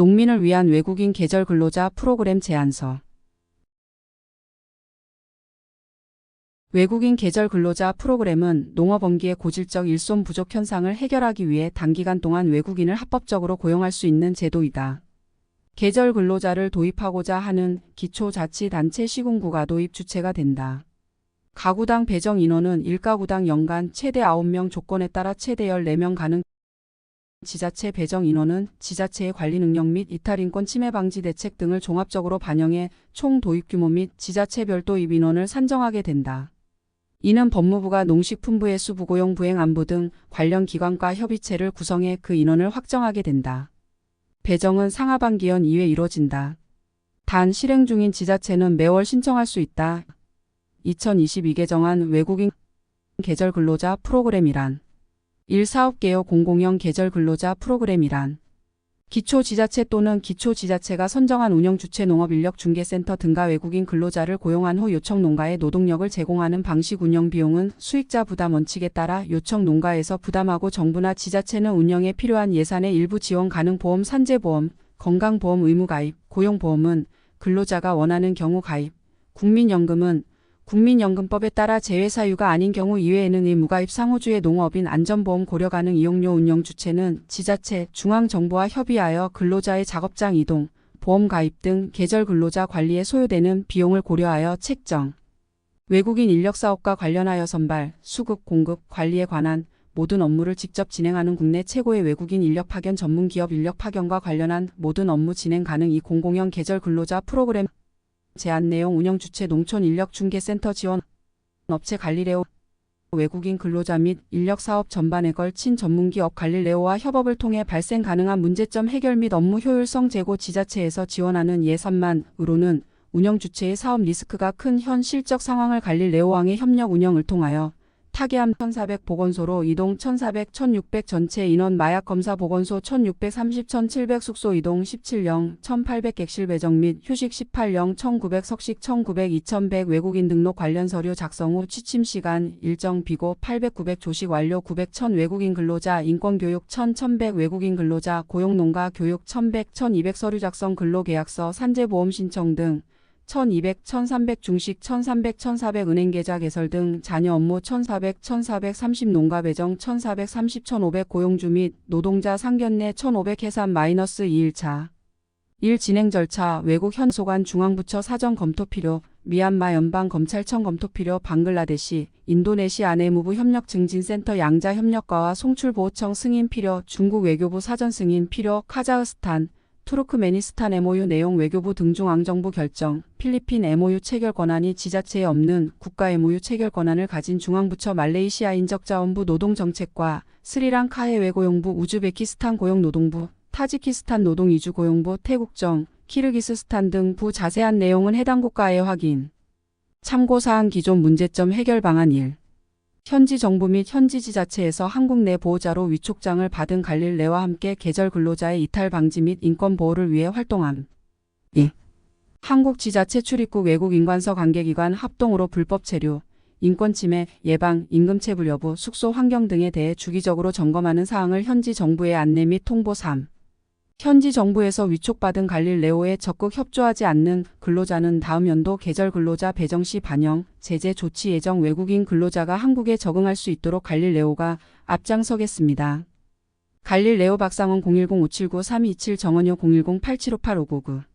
농민을 위한 외국인 계절 근로자 프로그램 제안서 외국인 계절 근로자 프로그램은 농업원기의 고질적 일손 부족 현상을 해결하기 위해 단기간 동안 외국인을 합법적으로 고용할 수 있는 제도이다. 계절 근로자를 도입하고자 하는 기초자치단체 시군구가 도입 주체가 된다. 가구당 배정 인원은 1가구당 연간 최대 9명 조건에 따라 최대 14명 가능 지자체 배정 인원은 지자체의 관리 능력 및 이탈인권 침해 방지 대책 등을 종합적으로 반영해 총 도입 규모 및 지자체 별도 입 인원을 산정하게 된다. 이는 법무부가 농식품부의 수부고용 부행안부 등 관련 기관과 협의체를 구성해 그 인원을 확정하게 된다. 배정은 상하반기연 이외 이뤄진다. 단 실행 중인 지자체는 매월 신청할 수 있다. 2022 개정한 외국인 계절 근로자 프로그램이란 1사업개요 공공형 계절 근로자 프로그램이란 기초지자체 또는 기초지자체가 선정한 운영주체 농업인력중개센터 등가 외국인 근로자를 고용한 후 요청 농가에 노동력을 제공하는 방식 운영 비용은 수익자 부담 원칙에 따라 요청 농가에서 부담하고 정부나 지자체는 운영에 필요한 예산의 일부 지원 가능 보험 산재보험, 건강보험 의무 가입, 고용보험은 근로자가 원하는 경우 가입, 국민연금은 국민연금법에 따라 제외 사유가 아닌 경우 이외에는 의무가입 상호주의 농업인 안전보험 고려 가능 이용료 운영 주체는 지자체, 중앙정부와 협의하여 근로자의 작업장 이동, 보험 가입 등 계절 근로자 관리에 소요되는 비용을 고려하여 책정. 외국인 인력 사업과 관련하여 선발, 수급, 공급, 관리에 관한 모든 업무를 직접 진행하는 국내 최고의 외국인 인력 파견 전문 기업 인력 파견과 관련한 모든 업무 진행 가능 이 공공형 계절 근로자 프로그램 제안 내용 운영 주체 농촌 인력 중개 센터 지원 업체 갈리레오 외국인 근로자 및 인력 사업 전반에 걸친 전문 기업 갈릴레오와 협업을 통해 발생 가능한 문제점 해결 및 업무 효율성 제고 지자체에서 지원하는 예산만으로는 운영 주체의 사업 리스크가 큰 현 실적 상황을 갈릴레오왕의 협력 운영을 통하여 타계암 1400 보건소로 이동 1400, 1600 전체 인원 마약 검사 보건소 1630, 1700 숙소 이동 17령, 1800 객실 배정 및 휴식 18령, 1900 석식 1900, 2100 외국인 등록 관련 서류 작성 후 취침 시간 일정 비고 800, 900 조식 완료 900, 1000 외국인 근로자 인권 교육 1000, 1100 외국인 근로자 고용 농가 교육 1100, 1200 서류 작성 근로 계약서 산재 보험 신청 등 1200, 1300 중식, 1300, 1400 은행 계좌 개설 등 자녀 업무 1400, 1430 농가 배정, 1430, 1500 고용주 및 노동자 상견례 1500 해산 마이너스 2일차. 1. 진행 절차 외국 현 소관 중앙부처 사정 검토 필요 미얀마 연방 검찰청 검토 필요 방글라데시 인도네시아 내무부 협력 증진센터 양자 협력과와 송출 보호청 승인 필요 중국 외교부 사전 승인 필요 카자흐스탄 투르크메니스탄 MOU 내용 외교부 등중앙 정부 결정, 필리핀 MOU 체결 권한이 지자체에 없는 국가 MOU 체결 권한을 가진 중앙부처 말레이시아 인적자원부 노동정책과 스리랑카 해외고용부 우즈베키스탄 고용노동부, 타지키스탄 노동이주고용부 태국정, 키르기스스탄 등 부 자세한 내용은 해당 국가에 확인. 참고사항 기존 문제점 해결 방안 1. 현지 정부 및 현지 지자체에서 한국 내 보호자로 위촉장을 받은 갈릴레와 함께 계절 근로자의 이탈 방지 및 인권 보호를 위해 활동함. 2. 한국 지자체 출입국 외국 인관서 관계기관 합동으로 불법 체류, 인권 침해, 예방, 임금 체불 여부, 숙소 환경 등에 대해 주기적으로 점검하는 사항을 현지 정부에 안내 및 통보 3. 현지 정부에서 위촉받은 갈릴레오에 적극 협조하지 않는 근로자는 다음 연도 계절 근로자 배정 시 반영, 제재 조치 예정 외국인 근로자가 한국에 적응할 수 있도록 갈릴레오가 앞장서겠습니다. 갈릴레오 박상원 010-579-327 정원효 010-8758-599